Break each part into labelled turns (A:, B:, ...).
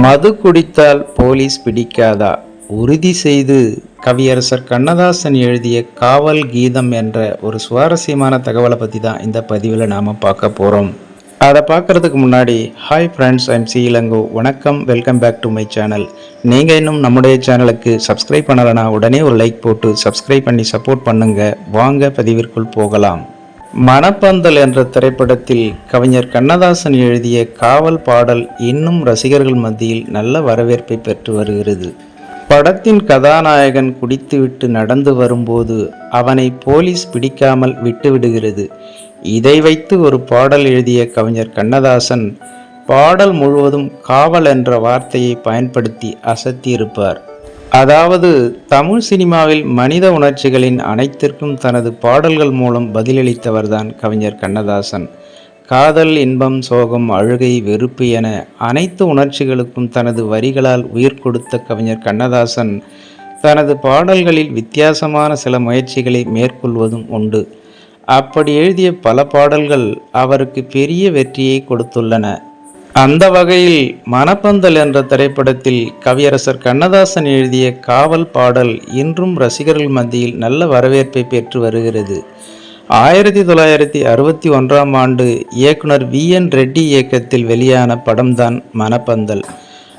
A: மது குடித்தால் போலீஸ் பிடிக்காதா? உறுதி செய்து கவியரசர் கண்ணதாசன் எழுதிய காவல் கீதம் என்ற ஒரு சுவாரஸ்யமான தகவலை பற்றி தான் இந்த பதிவில் நாம் பார்க்க போகிறோம் அதை பார்க்குறதுக்கு முன்னாடி hi friends I'm C Ilango. வணக்கம் welcome back to my channel நீங்கள் இன்னும் நம்முடைய சேனலுக்கு சப்ஸ்கிரைப் பண்ணலைன்னா உடனே ஒரு லைக் போட்டு சப்ஸ்கிரைப் பண்ணி சப்போர்ட் பண்ணுங்கள் வாங்க பதிவிற்குள் போகலாம். மணப்பந்தல் என்ற திரைப்படத்தில் கவிஞர் கண்ணதாசன் எழுதிய காவல் பாடல் இன்னும் ரசிகர்கள் மத்தியில் நல்ல வரவேற்பை பெற்று வருகிறது. படத்தின் கதாநாயகன் குடித்துவிட்டு நடந்து வரும்போது அவனை போலீஸ் பிடிக்காமல் விட்டுவிடுகிறது. இதை வைத்து ஒரு பாடல் எழுதிய கவிஞர் கண்ணதாசன் பாடல் முழுவதும் காவல் என்ற வார்த்தையை பயன்படுத்தி அசத்தியிருப்பார். அதாவது தமிழ் சினிமாவில் மனித உணர்ச்சிகளின் அனைத்திற்கும் தனது பாடல்கள் மூலம் பதிலளித்தவர்தான் கவிஞர் கண்ணதாசன். காதல் இன்பம் சோகம் அழுகை வெறுப்பு என அனைத்து உணர்ச்சிகளுக்கும் தனது வரிகளால் உயிர் கொடுத்த கவிஞர் கண்ணதாசன் தனது பாடல்களில் வித்தியாசமான சில முயற்சிகளை மேற்கொள்வதும் உண்டு. அப்படி எழுதிய பல பாடல்கள் அவருக்கு பெரிய வெற்றியை கொடுத்துள்ளன. அந்த வகையில் மணப்பந்தல் என்ற திரைப்படத்தில் கவியரசர் கண்ணதாசன் எழுதிய காவல் பாடல் இன்றும் ரசிகர்கள் மத்தியில் நல்ல வரவேற்பை பெற்று வருகிறது. ஆயிரத்தி தொள்ளாயிரத்தி அறுபத்தி ஒன்றாம் ஆண்டு இயக்குனர் வி. என். ரெட்டி இயக்கத்தில் வெளியான படம்தான் Manappandhal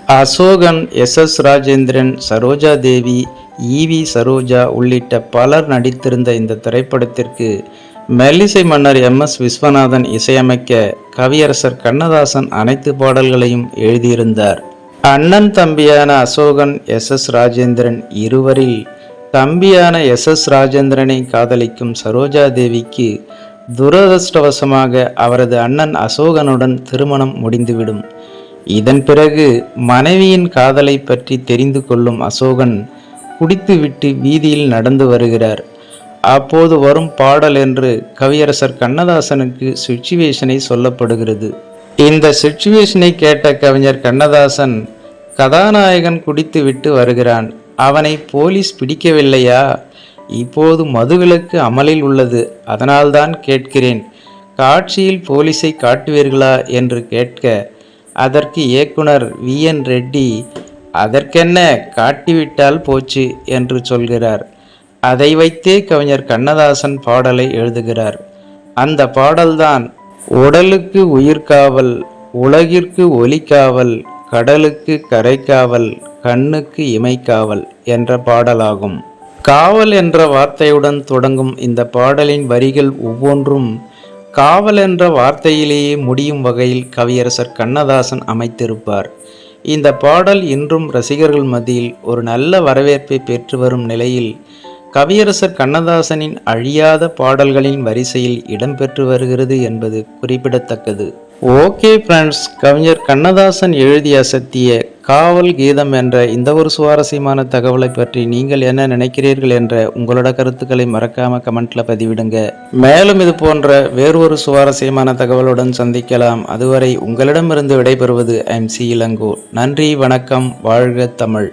A: Ashokan S. S. Rajendran Saroja Devi E V Saroja உள்ளிட்ட பலர் நடித்திருந்த இந்த திரைப்படத்திற்கு மெல்லிசை மன்னர் எம் எஸ் விஸ்வநாதன் இசையமைக்க கவியரசர் கண்ணதாசன் அனைத்து பாடல்களையும் எழுதியிருந்தார். அண்ணன் தம்பியான அசோகன் எஸ் எஸ் ராஜேந்திரன் இருவரில் தம்பியான எஸ் எஸ் ராஜேந்திரனை காதலிக்கும் சரோஜா தேவிக்கு துரதிருஷ்டவசமாக அவரது அண்ணன் அசோகனுடன் திருமணம் முடிந்துவிடும். இதன் பிறகு மனைவியின் காதலை பற்றி தெரிந்து கொள்ளும் அசோகன் குடித்துவிட்டு வீதியில் நடந்து வருகிறார். அப்போது வரும் பாடல் என்று கவியரசர் கண்ணதாசனுக்கு சுச்சுவேஷனை சொல்லப்படுகிறது. இந்த சுச்சுவேஷனை கேட்ட கவிஞர் கண்ணதாசன் கதாநாயகன் குடித்து விட்டு வருகிறான். அவனை போலீஸ் பிடிக்கவில்லையா? இப்போது மதுவிலக்கு அமலில் உள்ளது. அதனால்தான் கேட்கிறேன். காட்சியில் போலீஸை காட்டுவீர்களா? என்று கேட்க அதற்கு இயக்குனர் வி. என். ரெட்டி அதற்கென்ன? காட்டிவிட்டால் போச்சு என்று சொல்கிறார். அதை வைத்தே கவிஞர் கண்ணதாசன் பாடலை எழுதுகிறார். அந்த பாடல்தான் உடலுக்கு உயிர்காவல் உலகிற்கு ஒலிக்காவல் கடலுக்கு கரைக்காவல் கண்ணுக்கு இமைக்காவல் என்ற பாடலாகும். காவல் என்ற வார்த்தையுடன் தொடங்கும் இந்த பாடலின் வரிகள் ஒவ்வொன்றும் காவல் என்ற வார்த்தையிலேயே முடியும் வகையில் கவியரசர் கண்ணதாசன் அமைத்திருப்பார். இந்த பாடல் இன்றும் ரசிகர்கள் மத்தியில் ஒரு நல்ல வரவேற்பை பெற்று வரும் நிலையில் கவியரசர் கண்ணதாசனின் அழியாத பாடல்களின் வரிசையில் இடம்பெற்று வருகிறது என்பது குறிப்பிடத்தக்கது. ஓகே ஃப்ரெண்ட்ஸ் கவிஞர் கண்ணதாசன் எழுதி அசத்திய காவல் கீதம் என்ற இந்த ஒரு சுவாரஸ்யமான தகவலை பற்றி நீங்கள் என்ன நினைக்கிறீர்கள் என்ற உங்களோட கருத்துக்களை மறக்காம கமெண்ட்ல பதிவிடுங்க. மேலும் இது போன்ற வேறொரு சுவாரஸ்யமான தகவலுடன் சந்திக்கலாம். அதுவரை உங்களிடமிருந்து விடைபெறுவது ஐம் சி இளங்கோ. நன்றி வணக்கம் வாழ்க தமிழ்.